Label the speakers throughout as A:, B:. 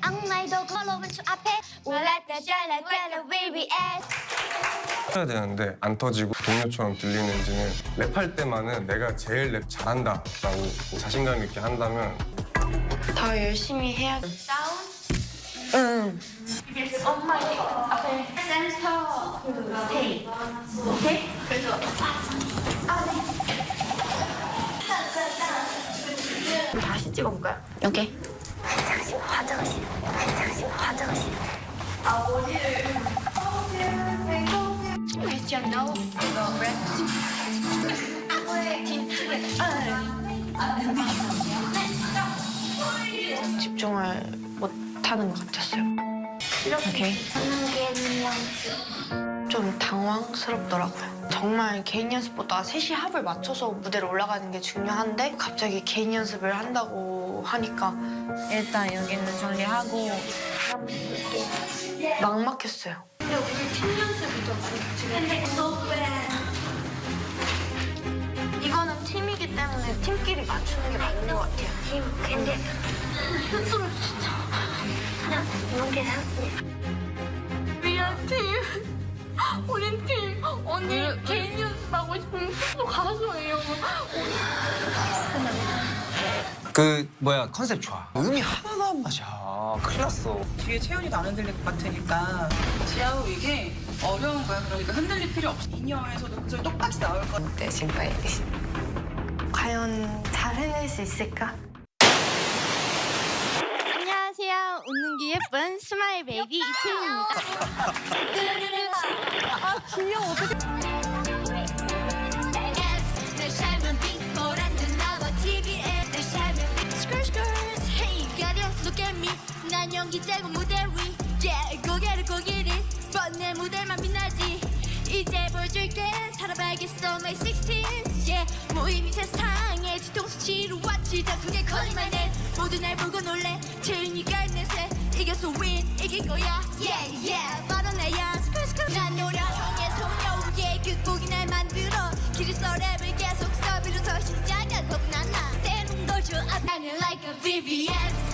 A: 악마이도 앞에 올랐다 잘랐다
B: 해야 되는데 안 터지고 동료처럼 들리는지는 랩할 때만은 내가 제일 랩 잘한다 라고 자신감 있게 한다면
C: 더 열심히 해야 다시 찍어볼까요? 오케이.
A: 화장실 화장실 화장실 화장실
C: Question. 이거 랩. 집중을 못하는 것 같았어요. 오케이.
A: 하는 게 연습
C: 좀 당황스럽더라고요. 정말 개인 연습보다 셋이 합을 맞춰서 무대를 올라가는 게 중요한데 갑자기 개인 연습을 한다고 하니까
D: 일단 여기는 정리하고
C: 막막했어요. 이거는 팀이기 때문에 팀끼리 맞추는 게 맞는 것 같아요.
A: 팀 근데 스스로 진짜 그냥 이렇게
E: 팀 우린 팀 언니 개인 연습하고 싶으면 숙소 가서해요
F: 그 뭐야 컨셉 좋아. 음이 하나도 안 맞아. 큰일 났어.
G: 뒤에 채연이도 안 흔들릴 것 같으니까 지아우 이게 어려운 거야. 그러니까 흔들릴 필요 없어. 인형에서도 그저 똑같이 나올 거야.
D: 네 지금까지
C: 과연 잘 해낼 수 있을까?
E: 안녕하세요 웃는 게 예쁜 스마일 베이비 이채입니다. 아 at me 난 연기 째고 무대 위 Yeah 고개를 고기리 뻔내 무대만 빛나지 이제 보여줄게 살아봐야겠어 my 16 Yeah 모임이 세상에 뒤통수 치러 왔 지더 크게 거리만 해 모두 날 보고 놀래. 있는 새 이겨서 win 이길 거야. Yeah yeah. 바로 나야. 스크스크 난 노력 형의 소녀 위에 끝곡이 날 만들어. 길에서 랩을 계속 써비로서 시작한 거구나 나. 때는 거죠 나는 like a VVS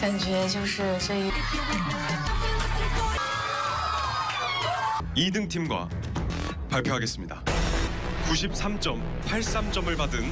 C: 感觉就是这一
H: 2등 팀과 발표하겠습니다. 93.83점을 받은